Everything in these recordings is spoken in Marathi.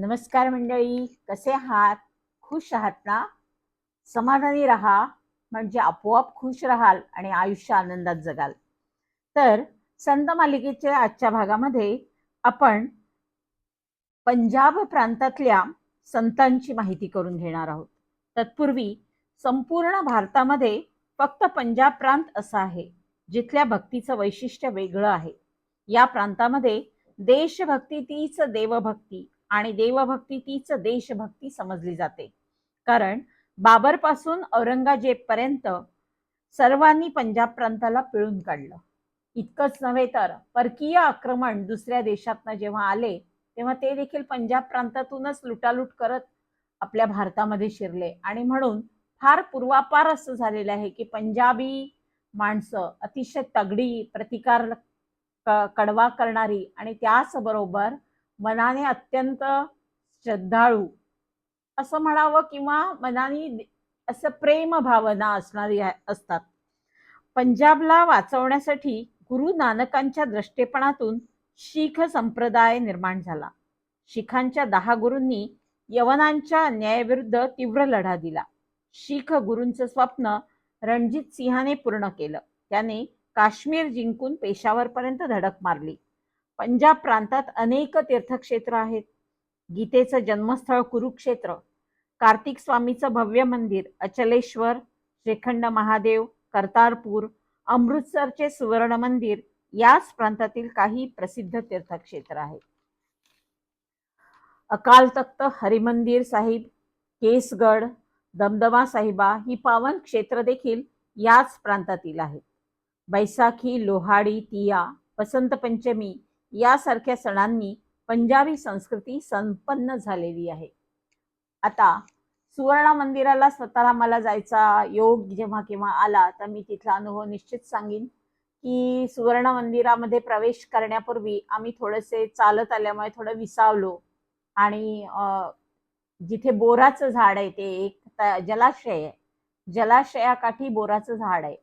नमस्कार मंडळी कसे आहात? खुश आहात ना? समाधानी राहा म्हणजे आपोआप खुश राहाल आणि आयुष्य आनंदात जगाल. तर संत मालिकेच्या आजच्या भागामध्ये आपण पंजाब प्रांतातल्या संतांची माहिती करून घेणार आहोत. तत्पूर्वी संपूर्ण भारतामध्ये फक्त पंजाब प्रांत असा आहे जिथल्या भक्तीचं वैशिष्ट्य वेगळं आहे. या प्रांतामध्ये देशभक्ती तीच देवभक्ती. आणि देवभक्ती तीच देशभक्ती समजली जाते. कारण बाबरपासून पर्यंत सर्वांनी पंजाब प्रांताला पिळून काढलं. इतकंच नव्हे तर परकीय आक्रमण दुसऱ्या देशातनं जेव्हा आले तेव्हा ते देखील पंजाब प्रांतातूनच लुटालूट करत आपल्या भारतामध्ये शिरले. आणि म्हणून फार पूर्वापार असं झालेलं आहे की पंजाबी माणसं अतिशय तगडी प्रतिकार कडवा करणारी आणि त्याचबरोबर मनाने अत्यंत श्रद्धाळू. असं म्हणावं किंवा मनाने असं प्रेम भावना असणारी असतात. पंजाबला वाचवण्यासाठी गुरु नानकांच्या दृष्टेपणातून शीख संप्रदाय निर्माण झाला. शिखांच्या दहा गुरूंनी यवनांच्या अन्यायाविरुद्ध तीव्र लढा दिला. शीख गुरूंचं स्वप्न रणजित सिंहाने पूर्ण केलं. त्याने काश्मीर जिंकून पेशावरपर्यंत धडक मारली. पंजाब प्रांतात अनेक तीर्थक्षेत्र आहेत. गीतेचं जन्मस्थळ कुरुक्षेत्र कार्तिक स्वामीचं भव्य मंदिर अचलेश्वर श्रीखंड महादेव करतारपूर अमृतसरचे सुवर्ण मंदिर याच प्रांतातील काही प्रसिद्ध तीर्थक्षेत्र आहेत. अकाल तख्त हरिमंदिर साहिब केसगड दमदमा साहिबा ही पावन क्षेत्र देखील याच प्रांतातील आहेत. बैसाखी लोहाडी तिया वसंत पंचमी यासारख्या सणांनी पंजाबी संस्कृती संपन्न झालेली आहे. आता सुवर्ण मंदिराला स्वतःला मला जायचा योग जेव्हा केव्हा आला तर मी तिथला अनुभव निश्चित सांगेन की सुवर्ण मंदिरामध्ये प्रवेश करण्यापूर्वी आम्ही थोडेसे चालत आल्यामुळे थोडं विसावलो आणि अं, जिथे बोराचं झाड आहे ते एक जलाशय आहे. जलाशयाकाठी बोराचं झाड आहे.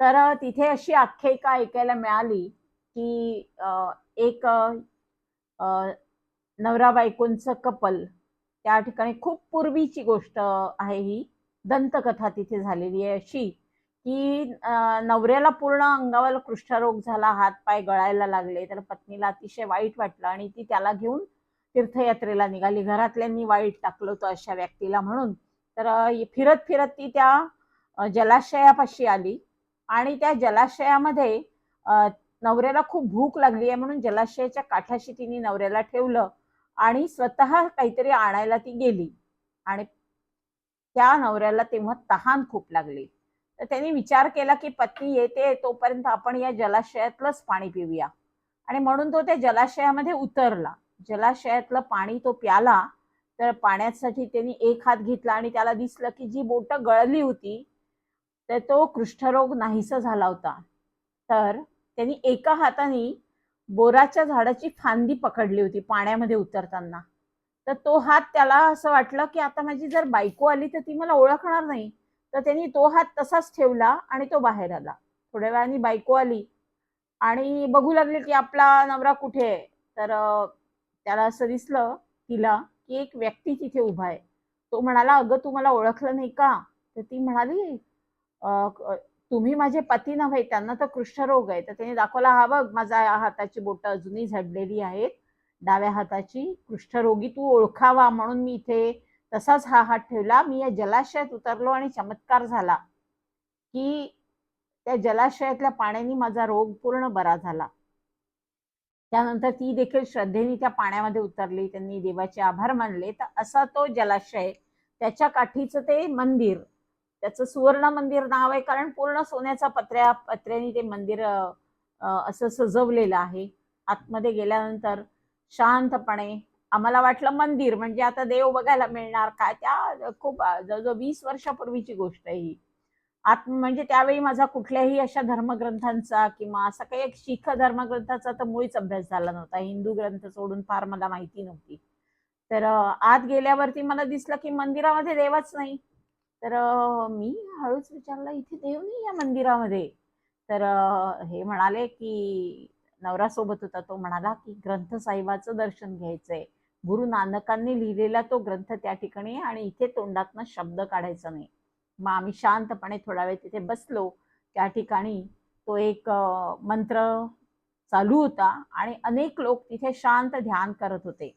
तर तिथे अशी आख्यायिका ऐकायला मिळाली की अं, एक नवरा बायकोंचं कपल. त्या ठिकाणी खूप पूर्वीची गोष्ट आहे ही. दंतकथा तिथे झालेली आहे अशी की नवऱ्याला पूर्ण अंगावर कुष्ठरोग झाला हात पाय गळायला लागले तर पत्नीला अतिशय वाईट वाटलं आणि ती त्याला घेऊन तीर्थयात्रेला निघाली. घरातल्यांनी वाईट टाकलं होतं अशा व्यक्तीला म्हणून. तर फिरत फिरत ती त्या जलाशयापाशी आली आणि त्या जलाशयामध्ये नवऱ्याला खूप भूक लागली आहे म्हणून जलाशयाच्या काठाशी तिने नवऱ्याला ठेवलं आणि स्वतः काहीतरी आणायला ती गेली. आणि त्या नवऱ्याला तेव्हा तहान खूप लागली. तर त्यांनी विचार केला की पत्नी येते तोपर्यंत आपण या जलाशयातलंच पाणी पिऊया. आणि म्हणून तो त्या जलाशयामध्ये उतरला. जलाशयातलं पाणी तो प्याला तर पाण्यासाठी त्यांनी एक हात घेतला आणि त्याला दिसलं की जी बोटं गळली होती तर तो कुष्ठरोग नाहीसा झाला होता. तर त्यांनी एका हाताने बोराच्या झाडाची फांदी पकडली होती पाण्यामध्ये उतरताना. तर तो हात त्याला असं वाटलं की आता माझी जर बायको आली तर ती मला ओळखणार नाही. तर त्यांनी तो हात तसाच ठेवला आणि तो बाहेर आला. थोड्या वेळाने बायको आली आणि बघू लागली की आपला नवरा कुठे आहे. तर त्याला असं दिसलं तिला की एक व्यक्ती तिथे उभा आहे. तो म्हणाला अगं तू मला ओळखलं नाही का? तर ती म्हणाली तुम्ही माझे पती नव्हे त्यांना तर कृष्ठरोग आहे. तर त्याने दाखवला हा बघ माझा या हाताची बोटं अजूनही झडलेली आहेत. डाव्या हाताची कृष्ठरोगी तू ओळखावा म्हणून मी इथे तसाच हा हात ठेवला. मी या जलाशयात उतरलो आणि चमत्कार झाला की त्या जलाशयातल्या पाण्याने माझा रोग पूर्ण बरा झाला. त्यानंतर ती देखील श्रद्धेने त्या पाण्यामध्ये उतरली. त्यांनी देवाचे आभार मानले. तर असा तो जलाशय त्याच्या काठीचं ते मंदिर त्याचं सुवर्ण मंदिर नाव आहे कारण पूर्ण सोन्याचा पत्र्या पत्र्याने ते मंदिर असं सजवलेलं आहे. आतमध्ये गेल्यानंतर शांतपणे आम्हाला वाटलं मंदिर म्हणजे आता देव बघायला मिळणार काय? त्या खूप जवळजवळ वीस वर्षापूर्वीची गोष्ट आहे ही. आत म्हणजे त्यावेळी माझा कुठल्याही अशा धर्मग्रंथांचा किंवा असा काही एक शीख धर्मग्रंथाचा तर मुळीच अभ्यास झाला नव्हता. हिंदू ग्रंथ सोडून फार मला माहिती नव्हती. तर आत गेल्यावरती मला दिसलं की मंदिरामध्ये देवच नाही. तर मी हळूच विचारलं इथे देव नाही या मंदिरामध्ये? तर हे म्हणाले की नवरा सोबत होता. तो म्हणाला की ग्रंथ साहिबाचं दर्शन घ्यायचंय. गुरु नानकांनी लिहिलेला तो ग्रंथ त्या ठिकाणी आहे आणि इथे तोंडातनं शब्द काढायचा नाही. मग आम्ही शांतपणे थोडा वेळ तिथे बसलो. त्या ठिकाणी तो एक मंत्र चालू होता आणि अनेक लोक तिथे शांत ध्यान करत होते.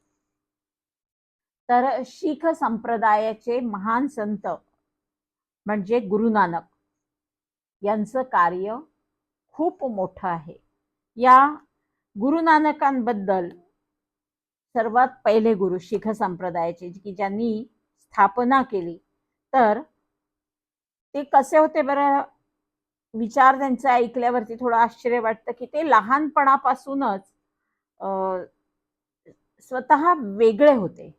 तर शीख संप्रदायाचे महान संत म्हणजे गुरु नानक. यांचं कार्य खूप मोठं आहे. या गुरु नानकांबद्दल सर्वात पहिले गुरु शिख संप्रदायाचे की ज्यांनी स्थापना केली. तर ते कसे होते बरं? विचार त्यांचा ऐकल्यावरती थोडं आश्चर्य वाटतं की ते लहानपणापासूनच अं, स्वतः वेगळे होते.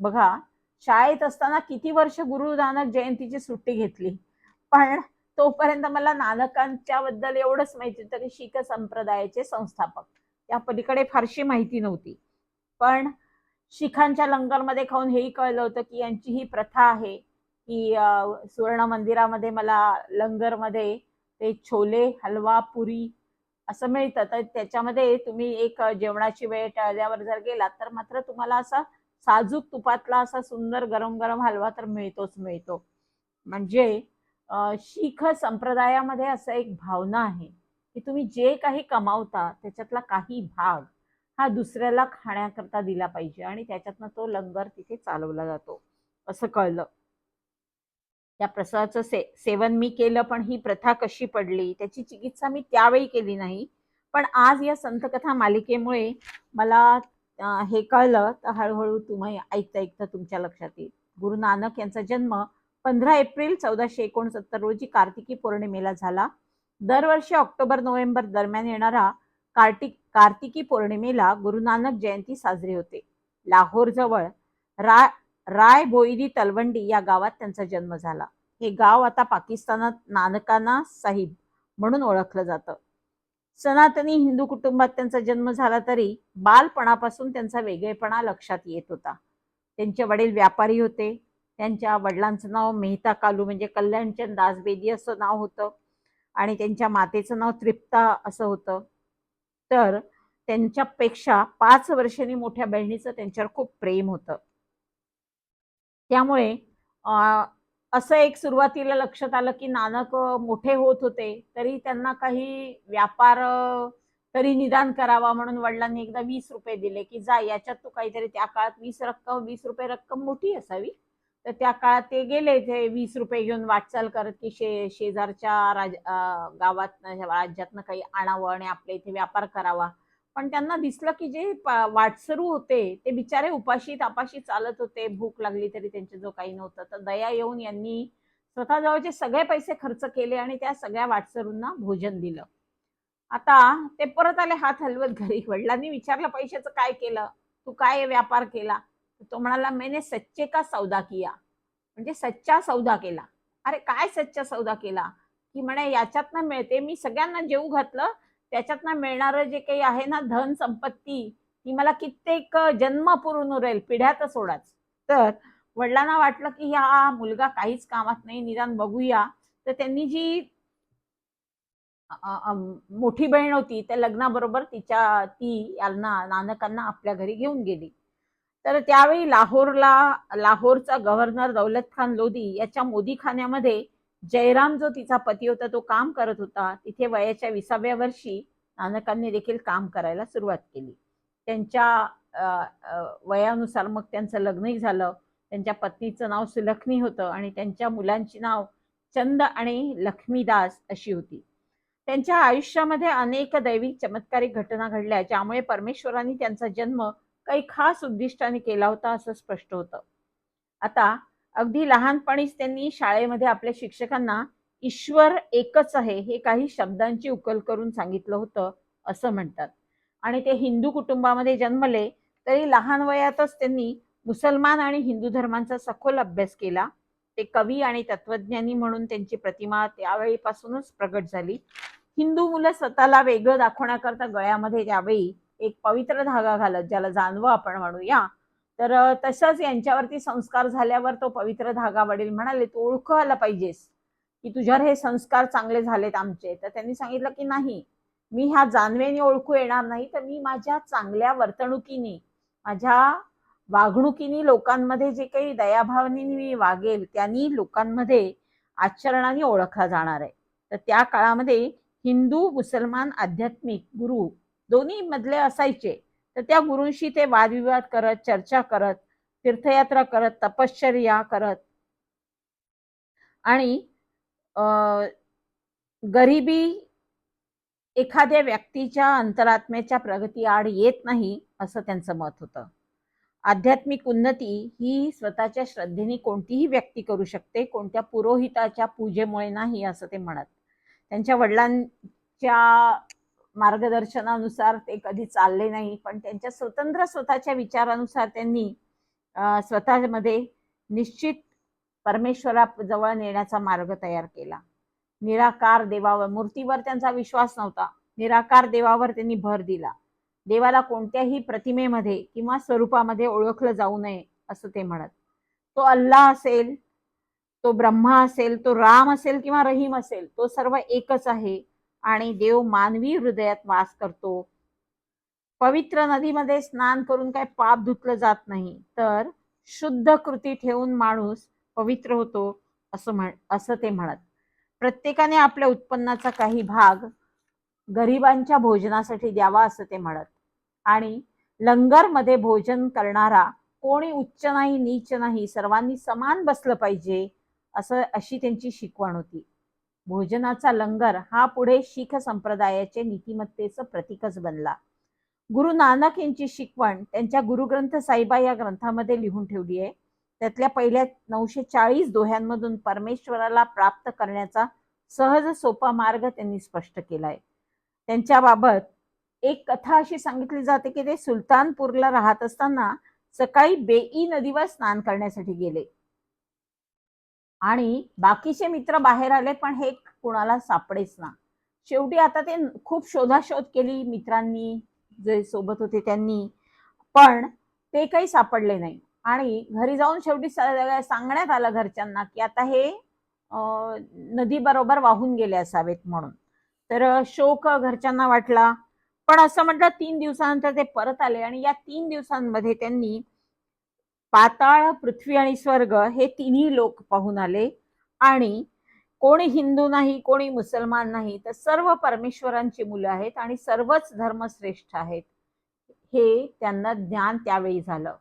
बघा शाळेत असताना किती वर्ष गुरु नानक जयंतीची सुट्टी घेतली? पण तोपर्यंत मला नानकांच्या बद्दल एवढंच माहिती होतं की शीख संप्रदायाचे संस्थापक. या पलीकडे फारशी माहिती नव्हती. पण शिखांच्या लंगरमध्ये खाऊन हेही कळलं होतं की यांची ही प्रथा आहे. की सुवर्ण मंदिरामध्ये मला लंगरमध्ये ते छोले हलवा पुरी असं मिळतं. तर त्याच्यामध्ये तुम्ही एक जेवणाची वेळ टळल्यावर जर गेलात तर मात्र तुम्हाला असा साजूक तुपातला असा सुंदर गरम गरम हलवा तर मिळतोच मिळतो. म्हणजे शीख संप्रदायामध्ये असं एक भावना आहे की तुम्ही जे काही कमावता त्याच्यातला काही भाग हा दुसऱ्याला खाण्याकरता दिला पाहिजे आणि त्याच्यातनं तो लंगर तिथे चालवला जातो. असं कळलं. त्या प्रसादाचं से सेवन मी केलं पण ही प्रथा कशी पडली त्याची चिकित्सा मी त्यावेळी केली नाही. पण आज या संतकथा मालिकेमुळे मला हे कळलं तर हळूहळू तुम्ही ऐकता ऐकता तुमच्या लक्षात येईल. गुरु नानक यांचा जन्म पंधरा एप्रिल चौदाशे एकोणसत्तर रोजी कार्तिकी पौर्णिमेला झाला. दरवर्षी ऑक्टोबर नोव्हेंबर दरम्यान येणारा कार्तिक कार्तिकी पौर्णिमेला गुरु नानक जयंती साजरी होते. लाहोर जवळ रा राय बोईरी तलवंडी या गावात त्यांचा जन्म झाला. हे गाव आता पाकिस्तानात नानकाना साहिब म्हणून ओळखलं जातं. सनातनी हिंदू कुटुंबात त्यांचा जन्म झाला तरी बालपणापासून त्यांचा वेगळेपणा लक्षात येत होता. त्यांचे वडील व्यापारी होते. त्यांच्या वडिलांचं नाव मेहता कालू म्हणजे कल्याणचंद दासबेदी असं नाव होतं. आणि त्यांच्या मातेचं नाव तृप्ता असं होतं. तर त्यांच्यापेक्षा पाच वर्षांनी मोठ्या बहिणीचं त्यांच्यावर खूप प्रेम होतं. त्यामुळे असं एक सुरुवातीला लक्षात आलं की नानक मोठे होत होते तरी त्यांना काही व्यापार तरी निदान करावा म्हणून वडिलांनी एकदा वीस रुपये दिले की जा याच्यात तू काहीतरी त्या काळात वीस रक्कम वीस रुपये रक्कम मोठी असावी. तर त्या काळात ते गेले ते वीस रुपये घेऊन वाटचाल करत की शे शेजारच्या राज गावातनं गावात राज्यातनं काही आणावं आणि आपल्या इथे व्यापार करावा. पण त्यांना दिसलं की जे वाटसरू होते ते बिचारे उपाशी तापाशी चालत होते भूक लागली तरी त्यांचे जो काही नव्हतं. तर दया येऊन यांनी स्वतःजवळचे सगळे पैसे खर्च केले आणि त्या सगळ्या वाटसरूंना भोजन दिलं. आता ते परत आले हात हलवत घरी. वडिलांनी विचारलं पैशाचं काय केलं? तू काय व्यापार केला? तो म्हणाला मैंने सच्चे का सौदा किया? म्हणजे सच्चा सौदा केला. अरे काय सच्चा सौदा केला? की म्हणे याच्यातनं मिळते. मी सगळ्यांना जेऊ घातलं त्याच्यातनं मिळणारं जे काही आहे ना धन संपत्ती ती मला कित्येक जन्म पुरून उरेल पिढ्यात सोडाच. तर वडिलांना वाटलं की हा मुलगा काहीच कामात नाही निदान बघूया. तर त्यांनी जी मोठी बहीण होती त्या लग्नाबरोबर तिच्या ती यांना नानकांना आपल्या घरी घेऊन गेली. तर त्यावेळी लाहोरला लाहोरचा गव्हर्नर दौलत खान लोधी याच्या मोदीखान्यामध्ये जयराम जो तिचा पती होता तो काम करत होता. तिथे वयाच्या विसाव्या वर्षी नानकांनी देखील काम करायला सुरुवात केली. त्यांच्या वयानुसार मग त्यांचं लग्नही झालं. त्यांच्या पत्नीचं नाव सुलखनी होतं आणि त्यांच्या मुलांची नाव चंद आणि लक्ष्मीदास अशी होती. त्यांच्या आयुष्यामध्ये अनेक दैविक चमत्कारिक घटना घडल्या ज्यामुळे परमेश्वरांनी त्यांचा जन्म काही खास उद्दिष्टाने केला होता असं स्पष्ट होतं. आता अगदी लहानपणीच त्यांनी शाळेमध्ये आपल्या शिक्षकांना ईश्वर एकच आहे हे काही शब्दांची उकल करून सांगितलं होतं असं म्हणतात. आणि ते हिंदू कुटुंबामध्ये जन्मले तरी लहान वयातच त्यांनी मुसलमान आणि हिंदू धर्मांचा सखोल अभ्यास केला. ते कवी आणि तत्वज्ञानी म्हणून त्यांची प्रतिमा त्यावेळीपासूनच प्रगट झाली. हिंदू मुलं स्वतःला वेगळं दाखवण्याकरता गळ्यामध्ये त्यावेळी एक पवित्र धागा घालत ज्याला जानवं आपण म्हणूया तर तसंच यांच्यावरती संस्कार झाल्यावर तो पवित्र धागा वडील म्हणाले तू ओळखू आला पाहिजेस की तुझ्यावर हे संस्कार चांगले झालेत आमचे. तर त्यांनी सांगितलं की नाही मी ह्या जानवेने ओळखू येणार नाही तर मी माझ्या चांगल्या वर्तणुकीने माझ्या वागणुकीने लोकांमध्ये जे काही दयाभावनेने वागेल त्यांनी लोकांमध्ये आचरणाने ओळखला जाणार आहे. तर त्या काळामध्ये हिंदू मुसलमान आध्यात्मिक गुरु दोन्ही मधले असायचे. तर त्या गुरूंशी ते वादविवाद करत चर्चा करत तीर्थयात्रा करत तपश्चर्या करत. आणि अं, गरिबी एखाद्या व्यक्तीच्या अंतरात्म्याच्या प्रगती आड येत नाही असं त्यांचं मत होतं. आध्यात्मिक उन्नती ही स्वतःच्या श्रद्धेने कोणतीही व्यक्ती करू शकते कोणत्या पुरोहिताच्या पूजेमुळे नाही असं ते म्हणत. त्यांच्या वडिलांच्या मार्गदर्शनानुसार ते कधी चालले नाही पण त्यांच्या स्वतंत्र स्वतःच्या विचारानुसार त्यांनी स्वतःमध्ये निश्चित परमेश्वराजवळ नेण्याचा मार्ग तयार केला. निराकार देवावर मूर्तीवर त्यांचा विश्वास नव्हता. निराकार देवावर त्यांनी भर दिला. देवाला कोणत्याही प्रतिमेमध्ये किंवा स्वरूपामध्ये ओळखलं जाऊ नये असं ते म्हणत. तो अल्लाह असेल तो ब्रह्मा असेल तो राम असेल किंवा रहीम असेल तो सर्व एकच आहे. आणि देव मानवी हृदयात वास करतो. पवित्र नदीमध्ये स्नान करून काय पाप धुतलं जात नाही तर शुद्ध कृती ठेवून माणूस पवित्र होतो असं म्हण असं ते म्हणत. प्रत्येकाने आपल्या उत्पन्नाचा काही भाग गरिबांच्या भोजनासाठी द्यावा असं ते म्हणत. आणि लंगरमध्ये भोजन करणारा कोणी उच्च नाही नीच नाही सर्वांनी समान बसलं पाहिजे असं अशी त्यांची शिकवण होती. भोजनाचा लंगर हा पुढे शीख संप्रदायाचे नीतिमत्तेचं प्रतीकच बनला. गुरु नानक यांची शिकवण त्यांच्या गुरुग्रंथ साहिबा या ग्रंथामध्ये लिहून ठेवली आहे. त्यातल्या पहिल्या नऊशे चाळीस दोह्यांमधून परमेश्वराला प्राप्त करण्याचा सहज सोपा मार्ग त्यांनी स्पष्ट केलाय. त्यांच्याबाबत एक कथा अशी सांगितली जाते की ते सुलतानपूरला राहत असताना सकाळी बेई नदीवर स्नान करण्यासाठी गेले. आणि बाकीचे मित्र बाहेर आले पण हे कुणाला सापडेच ना. शेवटी आता ते खूप शोधाशोध केली मित्रांनी जे सोबत होते त्यांनी पण ते काही सापडले नाही. आणि घरी जाऊन शेवटी सांगण्यात आलं घरच्यांना की आता हे नदी बरोबर वाहून गेले असावेत म्हणून. तर शोक घरच्यांना वाटला. पण असं म्हटलं तीन दिवसानंतर ते परत आले आणि या तीन दिवसांमध्ये त्यांनी पाताळ पृथ्वी आणि स्वर्ग हे तिन्ही लोक पाहून आले. आणि कोणी हिंदू नाही कोणी मुसलमान नाही तर सर्व परमेश्वरांची मुलं आहेत आणि सर्वच धर्म श्रेष्ठ आहेत. हे त्यांना ज्ञान त्यावेळी झालं.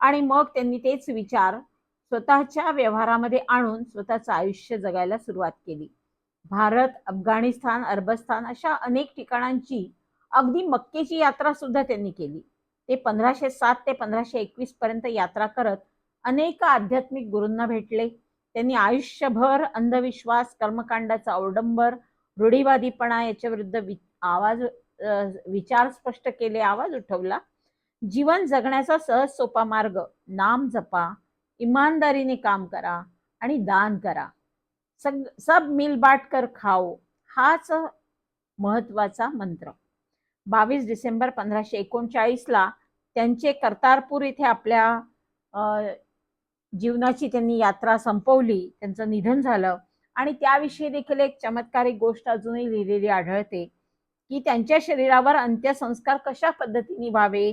आणि मग त्यांनी तेच विचार स्वतःच्या व्यवहारामध्ये आणून स्वतःचं आयुष्य जगायला सुरुवात केली. भारत अफगाणिस्तान अरबस्तान अशा अनेक ठिकाणांची अगदी मक्केची यात्रा सुद्धा त्यांनी केली. ते पंधराशे सात ते पंधराशे एकवीस पर्यंत यात्रा करत अनेक आध्यात्मिक गुरूंना भेटले. त्यांनी आयुष्यभर अंधविश्वास कर्मकांडाचा अवडंबर रूढीवादीपणा याच्या विरुद्ध वि आवाज विचार स्पष्ट केले आवाज उठवला. जीवन जगण्याचा सहज सोपा मार्ग नाम जपा इमानदारीने काम करा आणि दान करा. सग सब मिल बाट कर खाओ हाच महत्त्वाचा मंत्र. बावीस डिसेंबर पंधराशे एकोणचाळीसला त्यांचे कर्तारपूर इथे आपल्या जीवनाची त्यांनी यात्रा संपवली. त्यांचं निधन झालं. आणि त्याविषयी देखील एक चमत्कारिक गोष्ट अजूनही लिहिलेली आढळते की त्यांच्या शरीरावर अंत्यसंस्कार कशा पद्धतीने व्हावे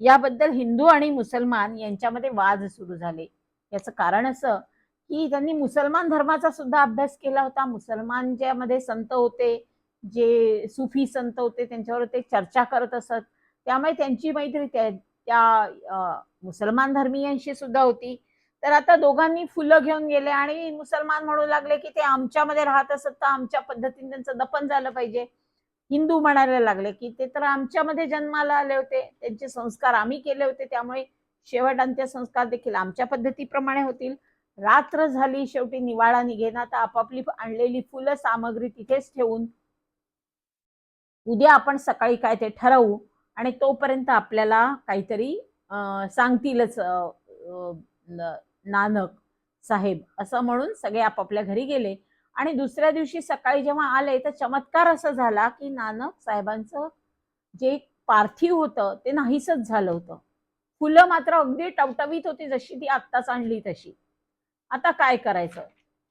याबद्दल हिंदू आणि मुसलमान यांच्यामध्ये वाद सुरू झाले. याचं कारण असं की त्यांनी मुसलमान धर्माचा सुद्धा अभ्यास केला होता. मुसलमान ज्यामध्ये संत होते जे सुफी संत होते त्यांच्यावर ते चर्चा करत असत. त्यामुळे त्यांची मैत्री त्या त्या मुसलमान धर्मीयांशी सुद्धा होती. तर आता दोघांनी फुलं घेऊन गेले आणि मुसलमान म्हणू लागले की ते आमच्यामध्ये राहत असत तर आमच्या पद्धतीने त्यांचं दफन झालं पाहिजे. हिंदू म्हणायला लागले की ते तर आमच्यामध्ये जन्माला आले होते. त्यांचे संस्कार आम्ही केले होते. त्यामुळे शेवट अंत्यसंस्कार देखील आमच्या पद्धतीप्रमाणे होतील. रात्र झाली शेवटी निवाळा निघेना. तर आपापली आणलेली फुलं सामग्री तिथेच ठेवून उद्या आपण सकाळी काय ते ठरवू आणि तोपर्यंत आपल्याला काहीतरी सांगतीलच नानक साहेब असं म्हणून सगळे आपापल्या घरी गेले. आणि दुसऱ्या दिवशी सकाळी जेव्हा आले तर चमत्कार असं झाला की नानक साहेबांचं जे पार्थिव होतं ते नाहीसच झालं होतं. फुलं मात्र अगदी टवटवीत होती जशी ती आत्ताच आणली तशी. आता काय करायचं?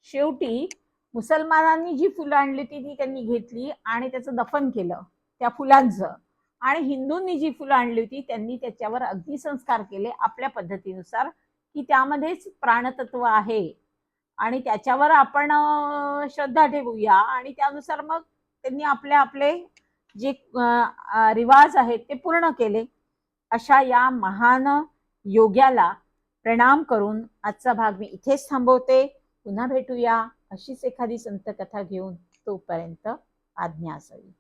शेवटी मुसलमानांनी जी फुलं आणली ती ती त्यांनी घेतली आणि त्याचं दफन केलं त्या फुलांचं. आणि हिंदूंनी जी फुलं आणली होती त्यांनी त्याच्यावर अग्निसंस्कार केले आपल्या पद्धतीनुसार की त्यामध्येच प्राणतत्व आहे. आणि त्याच्यावर आपण श्रद्धा ठेवूया. आणि त्यानुसार मग त्यांनी आपले आपले जे रिवाज आहेत ते पूर्ण केले. अशा या महान योग्याला प्रणाम करून आजचा भाग मी इथेच थांबवते. पुन्हा भेटूया. अशीच एखादी संत कथा घेऊन तोपर्यंत आज्ञा असावी.